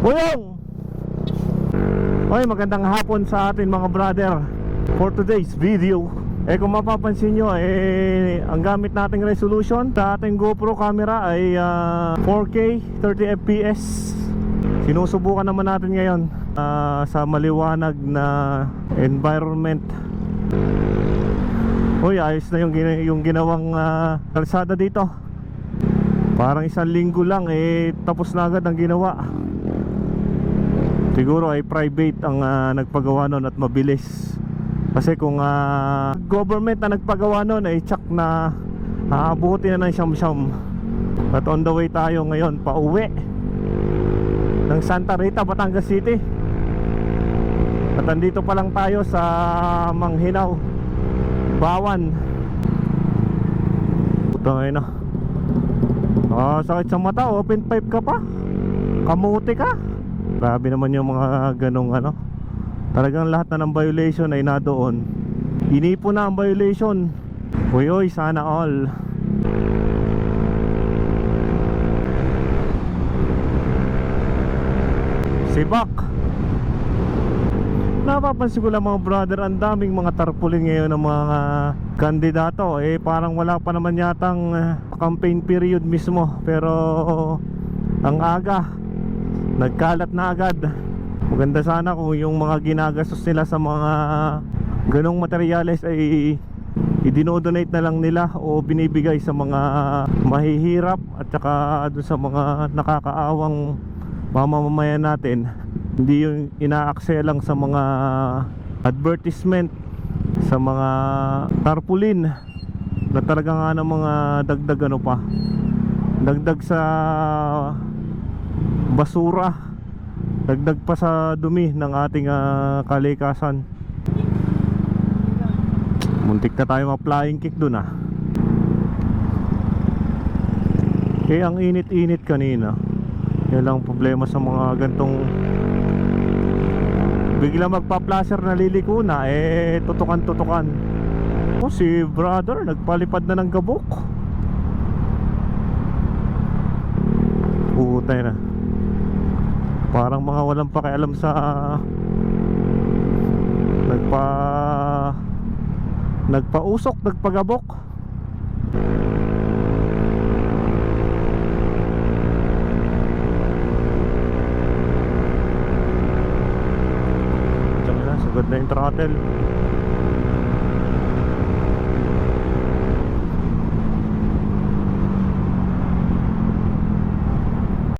Boyong! Oy, magandang hapon sa atin mga brother. For today's video Eh kung mapapansin nyo eh Ang gamit nating resolution Sa ating GoPro camera ay ah, 4K 30 FPS Sinusubukan naman natin ngayon ah, Sa maliwanag na environment. Uy, ayos na yung, gina- yung ginawang ah, kalsada dito. Parang isang linggo lang eh tapos na agad ang ginawa Siguro ay private ang ah, nagpagawa nun at mabilis. Kasi kung ah, government na nagpagawa nun ay tsak na aabuti na ng siyam-siyam. At on the way tayo ngayon pa uwi ng Santa Rita, Batangas City. At andito pa lang tayo sa Manghinaw Bawan. Puta ngayon na Ah, sakit sa mata, open pipe ka pa? Kamuti ka Grabe naman yung mga ganong ano. Talagang lahat na ng violation ay nadoon. Inipo na ang violation. Uy uy, sana all. Sibak Napapansin ko lang mga brother Ang daming mga tarpaulin ngayon ng mga kandidato. Eh parang wala pa naman yatang eh, campaign period mismo. Pero ang aga Nagkalat na agad. Maganda sana kung yung mga ginagastos nila sa mga ganong materyales ay idinodonate na lang nila o binibigay sa mga mahihirap at saka doon sa mga nakakaawang mamamayan natin. Hindi yung inaakse lang sa mga advertisement sa mga tarpaulin na talaga nga ng mga dagdag ano pa. Dagdag sa basura. Dagdag pa sa dumi ng ating ah, kalikasan. Muntik na tayo ma-flying kick dun ah. Eh ang init-init kanina yan lang ang problema sa mga gantong bigla magpa-flasher na liliko na eh tutukan-tutukan. Oh si brother nagpalipad na ng gabok. Putay na parang mga walang pakialam sa nagpa nagpausok nagpagabok. Diyan na, sagad na yung throttle